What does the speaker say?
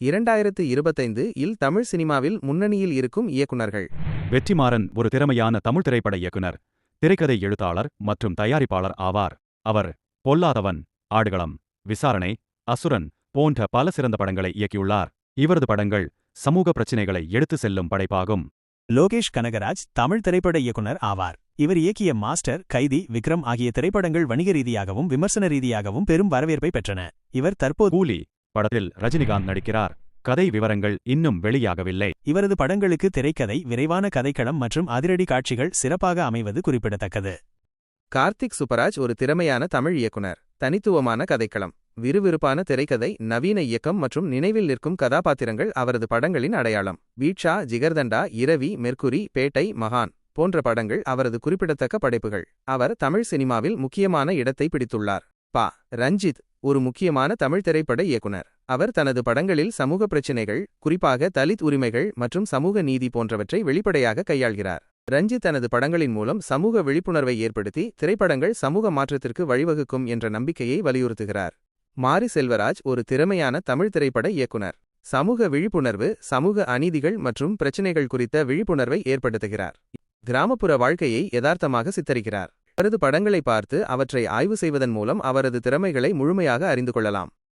இரண்டாயிரத்து இருபத்தைந்து இல் தமிழ் சினிமாவில் முன்னணியில் இருக்கும் இயக்குனர்கள் வெற்றிமாறன் ஒரு திறமையான தமிழ் திரைப்பட இயக்குனர் திரைக்கதை எழுத்தாளர் மற்றும் தயாரிப்பாளர் ஆவார். அவர் பொல்லாதவன் ஆடுகளம் விசாரணை அசுரன் போன்ற பல சிறந்த படங்களை இயக்கியுள்ளார். இவரது படங்கள் சமூக பிரச்சினைகளை எடுத்து செல்லும் படைப்பாகும். லோகேஷ் கனகராஜ் தமிழ் திரைப்பட இயக்குனர் ஆவார். இவர் இயக்கிய மாஸ்டர் கைதி விக்ரம் ஆகிய திரைப்படங்கள் வணிக ரீதியாகவும் விமர்சன ரீதியாகவும் பெரும் வரவேற்பை பெற்றன. இவர் தற்போது கூலி படத்தில் ரஜினிகாந்த் நடிக்கிறார். கதை விவரங்கள் இன்னும் வெளியாகவில்லை. இவரது படங்களுக்கு திரைக்கதை விரைவான கதைக்களம் மற்றும் அதிரடி காட்சிகள் சிறப்பாக அமைவது குறிப்பிடத்தக்கது. கார்த்திக் சுப்பராஜ் ஒரு திறமையான தமிழ் இயக்குனர். தனித்துவமான கதைக்களம். விறுவிறுப்பான திரைக்கதை நவீன இயக்கம் மற்றும் நினைவில் நிற்கும் கதாபாத்திரங்கள் அவரது படங்களின் அடையாளம். வீட்ஷா ஜிகர்தண்டா இரவி மெர்க்குரி பேட்டை மகான் போன்ற படங்கள் அவரது குறிப்பிடத்தக்க படைப்புகள். அவர் தமிழ் சினிமாவில் முக்கியமான இடத்தை பிடித்துள்ளார். பா. ரஞ்சித் ஒரு முக்கியமான தமிழ் திரைப்பட இயக்குனர். அவர் தனது படங்களில் சமூக பிரச்சினைகள் குறிப்பாக தலித் உரிமைகள் மற்றும் சமூக நீதி போன்றவற்றை வெளிப்படையாக கையாள்கிறார். ரஞ்சித் தனது படங்களின் மூலம் சமூக விழிப்புணர்வை ஏற்படுத்தி திரைப்படங்கள் சமூக மாற்றத்திற்கு வழிவகுக்கும் என்ற நம்பிக்கையை வலியுறுத்துகிறார். மாரி செல்வராஜ் ஒரு திறமையான தமிழ் திரைப்பட இயக்குனர். சமூக விழிப்புணர்வு சமூக அநீதிகள் மற்றும் பிரச்சினைகள் குறித்த விழிப்புணர்வை ஏற்படுத்துகிறார். கிராமப்புற வாழ்க்கையை யதார்த்தமாக சித்தரிக்கிறார். அவரது படங்களை பார்த்து அவற்றை ஆய்வு செய்வதன் மூலம் அவரது திறமைகளை முழுமையாக அறிந்து கொள்ளலாம்.